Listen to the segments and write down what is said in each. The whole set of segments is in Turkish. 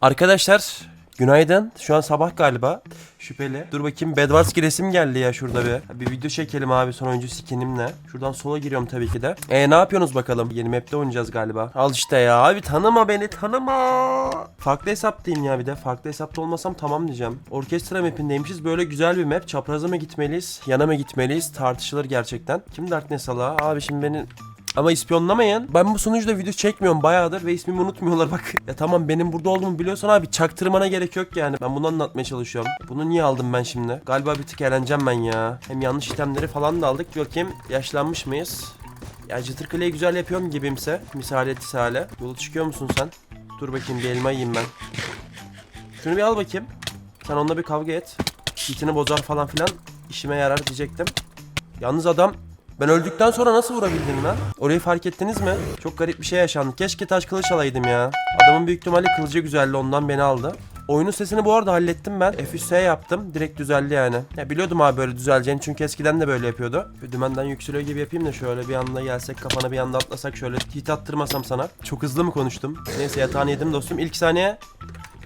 Arkadaşlar günaydın. Şu an sabah galiba. Şüpheli. Dur bakayım Bedwars'ki resim geldi ya şurada bir. Bir video çekelim abi son oyuncu skinimle. Şuradan sola giriyorum tabii ki de. E ne yapıyorsunuz bakalım? Yeni map'te oynayacağız galiba. Al işte ya abi tanıma beni tanıma. Farklı hesaptayım ya bir de. Farklı hesapta olmasam tamam diyeceğim. Orkestra map'indeymişiz. Böyle güzel bir map. Çapraza mı gitmeliyiz? Yana mı gitmeliyiz? Tartışılır gerçekten. Kim Darkness ala? Abi şimdi beni ama ispiyonlamayın. Ben bu sunucuda video çekmiyorum bayağıdır ve ismimi unutmuyorlar bak. Ya tamam benim burada olduğumu biliyorsan abi çaktırmana gerek yok yani. Ben bunu anlatmaya çalışıyorum. Bunu niye aldım ben şimdi? Galiba bir tık eğleneceğim ben ya. Hem yanlış itemleri falan da aldık. Bakayım yaşlanmış mıyız? Ya çıtır kaleyi güzel yapıyorum gibimse. Misale tisale. Yola çıkıyor musun sen? Dur bakayım bir elma yiyeyim ben. Şunu bir al bakayım. Sen onunla bir kavga et. Hitini bozar falan filan. İşime yarar diyecektim. Yalnız adam ben öldükten sonra nasıl vurabildim lan? Orayı fark ettiniz mi? Çok garip bir şey yaşandı. Keşke taş kılıç alaydım ya. Adamın büyük ihtimalle kılıcı güzeldi ondan beni aldı. Oyunun sesini bu arada hallettim ben. F3S yaptım. Direkt düzeldi yani. Ya biliyordum abi böyle düzeleceğini çünkü eskiden de böyle yapıyordu. Şöyle dümenden yükseliyor gibi yapayım da şöyle bir anda gelsek kafana bir anda atlasak şöyle hit attırmasam sana. Çok hızlı mı konuştum? Neyse yatağını yedim dostum. İlk saniye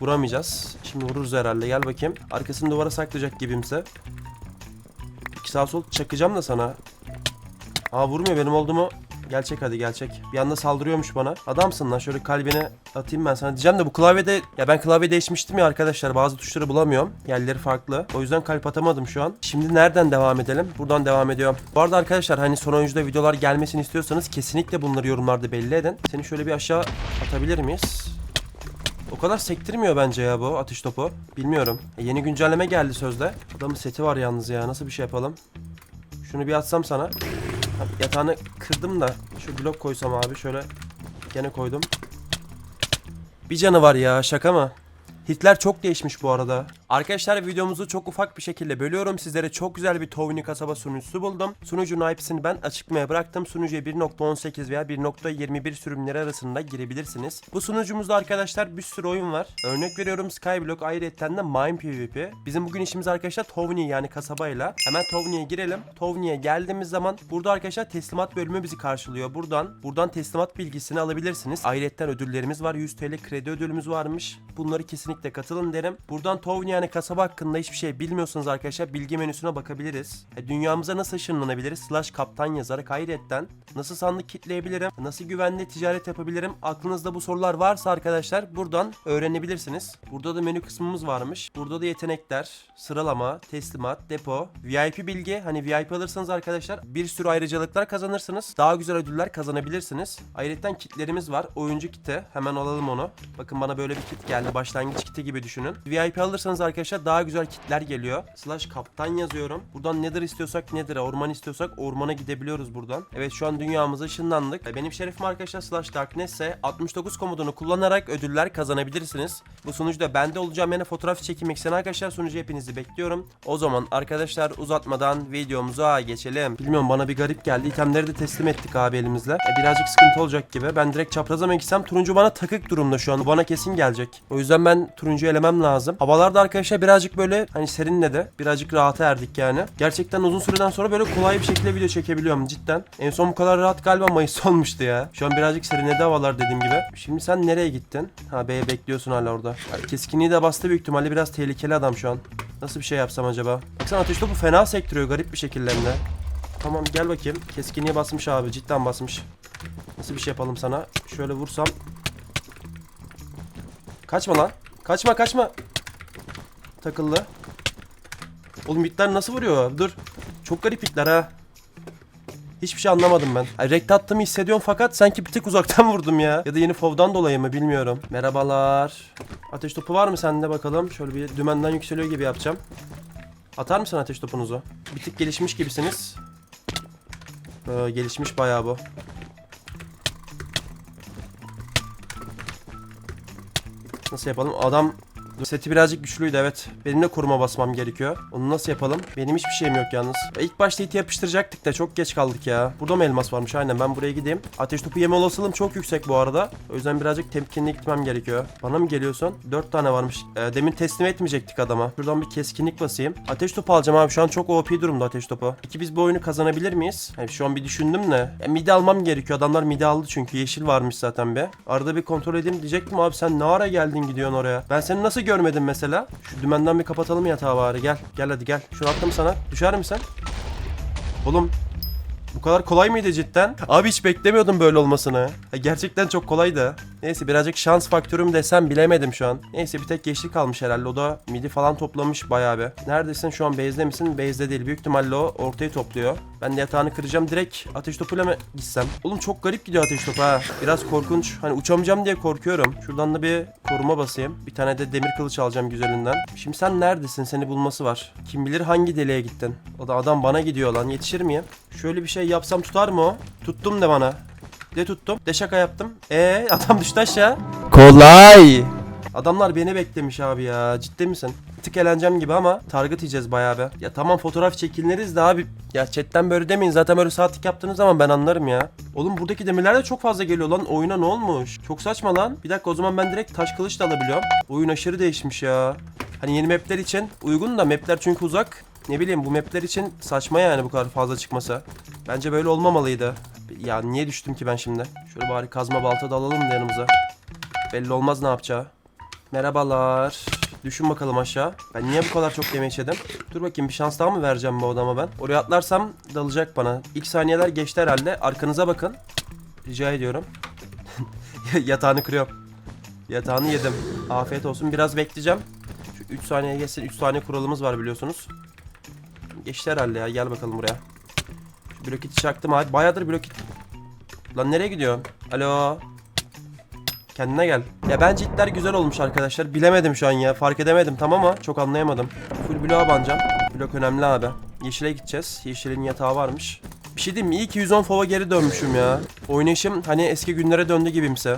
vuramayacağız. Şimdi vururuz herhalde. Gel bakayım. Arkasını duvara saklayacak gibimse. İki sağ sol çakacağım da sana. Aa vurmuyor benim olduğumu. Gerçek hadi gerçek. Bir anda saldırıyormuş bana. Adamsın lan şöyle kalbine atayım ben sana. Diyeceğim de bu klavyede ya ben klavye değişmiştim ya arkadaşlar. Bazı tuşları bulamıyorum. Yerleri farklı. O yüzden kalp atamadım şu an. Şimdi nereden devam edelim? Buradan devam ediyorum. Bu arada arkadaşlar hani son oyuncuda videolar gelmesini istiyorsanız kesinlikle bunları yorumlarda belli edin. Seni şöyle bir aşağı atabilir miyiz? O kadar sektirmiyor bence ya bu atış topu. Bilmiyorum. E, yeni güncelleme geldi sözde. Adamın seti var yalnız ya. Nasıl bir şey yapalım? Şunu bir atsam sana. Ha, Yatağını kırdım da şu blok koysam abi şöyle gene koydum. Bir canı var ya şaka mı? Hitler çok değişmiş bu arada. Arkadaşlar videomuzu çok ufak bir şekilde bölüyorum. Sizlere çok güzel bir Tovni kasaba sunucusu buldum. Sunucunun IP'sini ben açıklamaya bıraktım. Sunucuya 1.18 veya 1.21 sürümleri arasında girebilirsiniz. Bu sunucumuzda arkadaşlar bir sürü oyun var. Örnek veriyorum Skyblock ayrıyetten de Mine PvP. Bizim bugün işimiz arkadaşlar Tovni yani kasabayla. Hemen Tovni'ye girelim. Tovni'ye geldiğimiz zaman burada arkadaşlar teslimat bölümü bizi karşılıyor. Buradan buradan teslimat bilgisini alabilirsiniz. Ayrıyetten ödüllerimiz var. 100 TL kredi ödülümüz varmış. Bunları kesinlikle katılın derim. Buradan Tovni yani kasaba hakkında hiçbir şey bilmiyorsanız arkadaşlar bilgi menüsüne bakabiliriz. E, dünyamıza nasıl ışınlanabiliriz? Slash kaptan yazarak ayrıyetten nasıl sandık kitleyebilirim? Nasıl güvenli ticaret yapabilirim? Aklınızda bu sorular varsa arkadaşlar buradan öğrenebilirsiniz. Burada da menü kısmımız varmış. Burada da yetenekler, sıralama, teslimat, depo, VIP bilgi. Hani VIP alırsanız arkadaşlar bir sürü ayrıcalıklar kazanırsınız. Daha güzel ödüller kazanabilirsiniz. Ayrıca kitlerimiz var. Oyuncu kiti. Hemen alalım onu. Bakın bana böyle bir kit geldi. Başlangıç kiti gibi düşünün. VIP alırsanız arkadaşlar daha güzel kitler geliyor. Slash kaptan yazıyorum. Buradan nedir istiyorsak nedir'e, orman istiyorsak ormana gidebiliyoruz buradan. Evet şu an dünyamıza ışınlandık. E, Benim şerefim arkadaşlar Slash Darkness ise 69 komutunu kullanarak ödüller kazanabilirsiniz. Bu sunucuda bende olacağım yani fotoğraf çekmek isteyen arkadaşlar sunucu hepinizi bekliyorum. O zaman arkadaşlar uzatmadan videomuza geçelim. Bilmiyorum bana bir garip geldi. İtemleri de teslim ettik abi elimizle. E, birazcık sıkıntı olacak gibi. Ben direkt çapraza mı gitsem turuncu bana takık durumda şu an. Bana kesin gelecek. O yüzden ben turuncu elemem lazım. Havalarda arkadaşlar birazcık böyle hani serinledi. Birazcık rahata erdik yani. Gerçekten uzun süreden sonra böyle kolay bir şekilde video çekebiliyorum cidden. En son bu kadar rahat galiba Mayıs olmuştu ya. Şu an birazcık serinledi havalar dediğim gibi. Şimdi sen nereye gittin? Ha B'ye bekliyorsun hala orada. Keskinliği de bastı büyük ihtimalle biraz tehlikeli adam şu an. Nasıl bir şey yapsam acaba? Baksana ateş topu fena sektiriyor garip bir şekilde hem de. Tamam gel bakayım. Keskinliği basmış abi cidden basmış. Nasıl bir şey yapalım sana? Şöyle vursam. Kaçma lan. Kaçma kaçma. Takıldı. Oğlum hitler nasıl vuruyor? Dur. Çok garip hitler ha. Hiçbir şey anlamadım ben. Ay, rekt attığımı hissediyorum fakat sanki bir tık uzaktan vurdum ya. Ya da yeni fovdan dolayı mı bilmiyorum. Merhabalar. Ateş topu var mı sende bakalım? Şöyle bir dümenden yükseliyor gibi yapacağım. Atar mısın ateş topunuzu? Bir tık gelişmiş gibisiniz. Ee, gelişmiş bayağı bu. Nasıl yapalım? Adam Seti birazcık güçlüydü evet. Benim de koruma basmam gerekiyor. Onu nasıl yapalım? Benim hiçbir şeyim yok yalnız. Ya İlk başta iti yapıştıracaktık da çok geç kaldık ya. Burada mı elmas varmış? Aynen ben buraya gideyim. Ateş topu yeme olasılığım çok yüksek bu arada. O yüzden birazcık temkinli gitmem gerekiyor. Bana mı geliyorsun? 4 tane varmış. Ee, demin teslim etmeyecektik adama. Şuradan bir keskinlik basayım. Ateş topu alacağım abi. Şu an çok OP durumda ateş topu. Peki biz bu oyunu kazanabilir miyiz? Yani şu an bir düşündüm de. Ya, midi almam gerekiyor. Adamlar midi aldı çünkü. Yeşil varmış zaten be. Arada bir kontrol edeyim diyecektim abi sen ne ara geldin gidiyorsun oraya. Ben seni nasıl görmedim mesela? Şu dümenden bir kapatalım yatağı bari. Gel. Gel hadi gel. Şunu attım sana. Düşer misin? Oğlum bu kadar kolay mıydı cidden? Abi hiç beklemiyordum böyle olmasını. Ha, gerçekten çok kolaydı. Neyse birazcık şans faktörüm desem bilemedim şu an. Neyse bir tek geçlik kalmış herhalde. O da midi falan toplamış bayağı bir. Neredesin şu an base'de misin? Base'de değil. Büyük ihtimalle o ortayı topluyor. Ben de yatağını kıracağım. Direkt ateş topuyla mı gitsem? Oğlum çok garip gidiyor ateş topu ha. Biraz korkunç. Hani uçamayacağım diye korkuyorum. Şuradan da bir koruma basayım. Bir tane de demir kılıç alacağım güzelinden. Şimdi sen neredesin? Seni bulması var. Kim bilir hangi deliğe gittin? O da adam bana gidiyor lan. Yetişir miyim? Şöyle bir şey yapsam tutar mı o? Tuttum de bana. De tuttum. De şaka yaptım. Ee adam düştü aşağı. Kolay. Adamlar beni beklemiş abi ya. Ciddi misin? Tık eğleneceğim gibi ama target yiyeceğiz bayağı be. Ya tamam fotoğraf çekiniriz de abi. Ya chatten böyle demeyin. Zaten böyle saatlik yaptığınız zaman ben anlarım ya. Oğlum buradaki demirler de çok fazla geliyor lan. Oyuna ne olmuş? Çok saçma lan. Bir dakika o zaman ben direkt taş kılıç da alabiliyorum. Oyun aşırı değişmiş ya. Hani yeni mapler için uygun da mapler çünkü uzak. Ne bileyim bu mapler için saçma yani bu kadar fazla çıkması. Bence böyle olmamalıydı. Ya niye düştüm ki ben şimdi? Şöyle bari kazma balta da alalım da yanımıza. Belli olmaz ne yapacağı. Merhabalar. Düşün bakalım aşağı. Ben niye bu kadar çok yemek yedim? Dur bakayım bir şans daha mı vereceğim bu adama ben? Oraya atlarsam dalacak bana. İlk saniyeler geçti herhalde. Arkanıza bakın. Rica ediyorum. Yatağını kırıyorum. Yatağını yedim. Afiyet olsun. Biraz bekleyeceğim. Şu 3 saniye geçsin. 3 saniye kuralımız var biliyorsunuz. Geçti herhalde ya. Gel bakalım buraya. Bloketi çaktım abi. Bayağıdır bloket... Lan nereye gidiyorsun? Alo. Kendine gel. Ya bence itler güzel olmuş arkadaşlar. Bilemedim şu an ya. Fark edemedim tamam ama çok anlayamadım. Full bloğa banacağım. Blok önemli abi. Yeşile gideceğiz. Yeşilin yatağı varmış. Bir şey diyeyim mi? İyi ki 110 fova geri dönmüşüm ya. Oynayışım hani eski günlere döndü gibimse.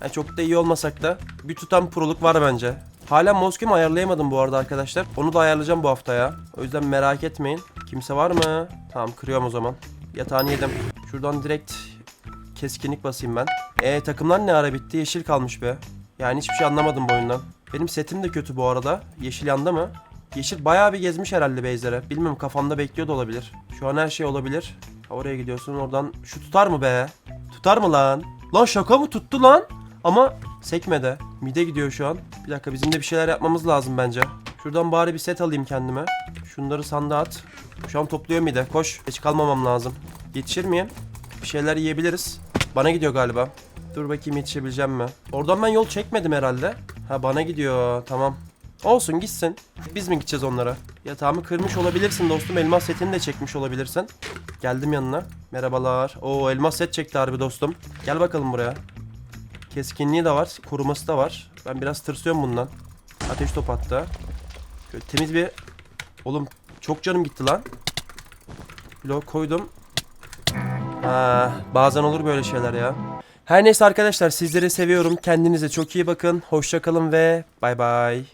Yani çok da iyi olmasak da bir tutan proluk var bence. Hala Moskü'mü ayarlayamadım bu arada arkadaşlar. Onu da ayarlayacağım bu hafta ya. O yüzden merak etmeyin. Kimse var mı? Tamam kırıyorum o zaman. Yatağını yedim. Şuradan direkt keskinlik basayım ben. E takımlar ne ara bitti? Yeşil kalmış be. Yani hiçbir şey anlamadım bu oyundan. Benim setim de kötü bu arada. Yeşil yanda mı? Yeşil bayağı bir gezmiş herhalde base'lere. Bilmiyorum kafamda bekliyor da olabilir. Şu an her şey olabilir. Oraya gidiyorsun oradan. Şu tutar mı be? Tutar mı lan? Lan şaka mı tuttu lan? Ama sekmedi. Mide gidiyor şu an. Bir dakika bizim de bir şeyler yapmamız lazım bence. Şuradan bari bir set alayım kendime. Şunları sandığa at. Şu an topluyor mide. Koş. Geç kalmamam lazım. Yetişir miyim? Bir şeyler yiyebiliriz. Bana gidiyor galiba. Dur bakayım yetişebileceğim mi? Oradan ben yol çekmedim herhalde. Ha bana gidiyor. Tamam. Olsun gitsin. Biz mi gideceğiz onlara? Yatağımı kırmış olabilirsin dostum. Elmas setini de çekmiş olabilirsin. Geldim yanına. Merhabalar. Oo elmas set çekti harbi dostum. Gel bakalım buraya. Keskinliği de var. Koruması da var. Ben biraz tırsıyorum bundan. Ateş top attı. Şöyle temiz bir... Oğlum çok canım gitti lan. Blok koydum. Ha, bazen olur böyle şeyler ya. Her neyse arkadaşlar sizleri seviyorum. Kendinize çok iyi bakın. Hoşça kalın ve bay bay.